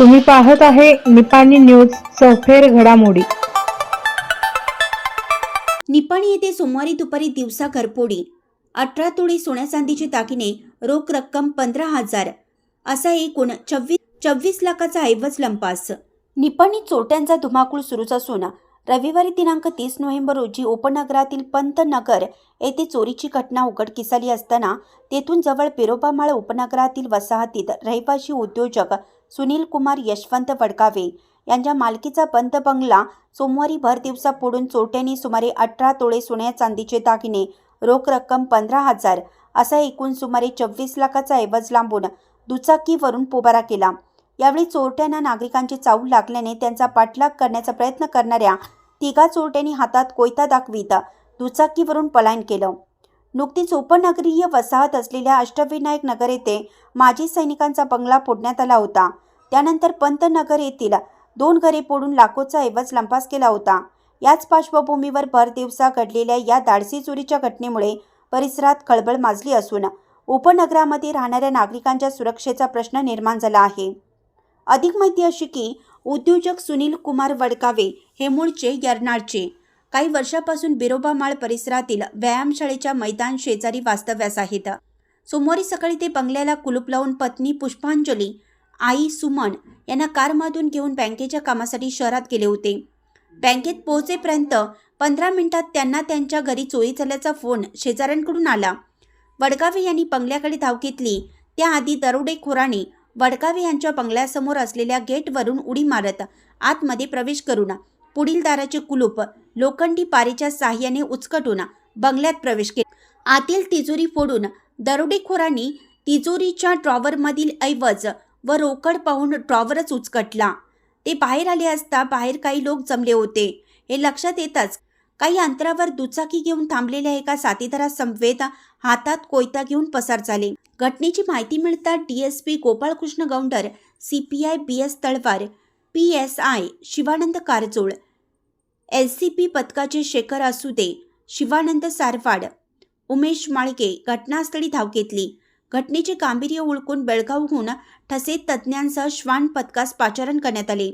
तुम्ही पाहत आहे निपाणी न्यूज सफेर घडामोडी. निपाणी येथे सोमवारी दुपारी दिवसा घरफोडी अठरा तोळे सोन्या चांदीचे दागिने रोख रक्कम पंधरा हजार असा एकूण चव्वीस चोवीस लाखाचा ऐवज लंपास. निपाणी चोरट्यांचा धुमाकूळ सुरूच असून रविवारी दिनांक तीस नोव्हेंबर रोजी उपनगरातील पंतनगर येथे चोरीची घटना उघडकीस आली असताना तेथून जवळ पेरोबामाळ उपनगरातील वसाहतीत रहिवासी उद्योजक सुनील कुमार यशवंत वडकावे यांच्या मालकीचा बंद बंगला सोमवारी भर दिवसा फोडून चोरट्यांनी सुमारे अठरा तोळे सोन्या चांदीचे दागिने रोख रक्कम पंधरा हजार असा एकूण सुमारे चव्वीस लाखाचा ऐवज लांबून दुचाकीवरून पोबारा केला. यावेळी चोरट्यांना नागरिकांची चावल लागल्याने त्यांचा पाठलाग करण्याचा प्रयत्न करणाऱ्या तिघा चोरट्यांनी हातात कोयता दाखवीत दुचाकीवरून पलायन केलं. नुकतीच उपनगरीय वसाहत असलेल्या अष्टविनायक नगर येथे माजी सैनिकांचा बंगला फोडण्यात आला होता. त्यानंतर पंतनगर येथील दोन घरे पोडून लाखोचा ऐवज लंपास केला होता. याच पार्श्वभूमीवर भर दिवसा घडलेल्या या धाडसी चोरीच्या घटनेमुळे परिसरात खळबळ माजली असून उपनगरामध्ये राहणाऱ्या नागरिकांच्या सुरक्षेचा प्रश्न निर्माण झाला आहे. अधिक माहिती अशी की उद्योजक सुनील कुमार वडकावे हे मूळचे यरनाळचे काही वर्षापासून बिरोबामाळ परिसरातील व्यायामशाळेच्या मैदान शेजारी वास्तव्यास आहेत. सोमवारी सकाळी ते बंगल्याला कुलूप लावून पत्नी पुष्पांजली आई सुमन यांना कारमधून घेऊन बँकेच्या कामासाठी शहरात गेले होते. बँकेत पोहोचेपर्यंत पंधरा मिनिटात त्यांना त्यांच्या घरी चोरी झाल्याचा फोन शेजाऱ्यांकडून आला. वडगावे यांनी बंगल्याकडे धाव घेतली. त्याआधी दरोडेखोराने वडगावे यांच्या बंगल्यासमोर असलेल्या गेटवरून उडी मारत आतमध्ये प्रवेश करून पुढील दाराचे कुलूप लोखंडी पारेच्या साह्याने उचकटून बंगल्यात प्रवेश केला. आतील तिजोरी फोडून दरोडेखोरांनी तिजोरीच्या ड्रॉवरमधील ऐवज व रोकड पाहून ड्रॉवरच उचकटला. ते बाहेर आले असता बाहेर काही लोक जमले होते. हे लक्षात येताच काही अंतरावर दुचाकी घेऊन थांबलेल्या एका साथीदारासमवेत हातात कोयता घेऊन पसार झाले. घटनेची माहिती मिळता DSP Gopalkrishna Gounder CPI B S Talwar P S I Shivanand Karjol. L C P पथकाचे शेखर असुदे शिवानंद सारवाड. उमेश माळके घटनास्थळी धाव घेतली. घटनेचे गांभीर्य ओळखून बेळगावहून ठसे तज्ज्ञांसह श्वान पथकास पाचारण करण्यात आले.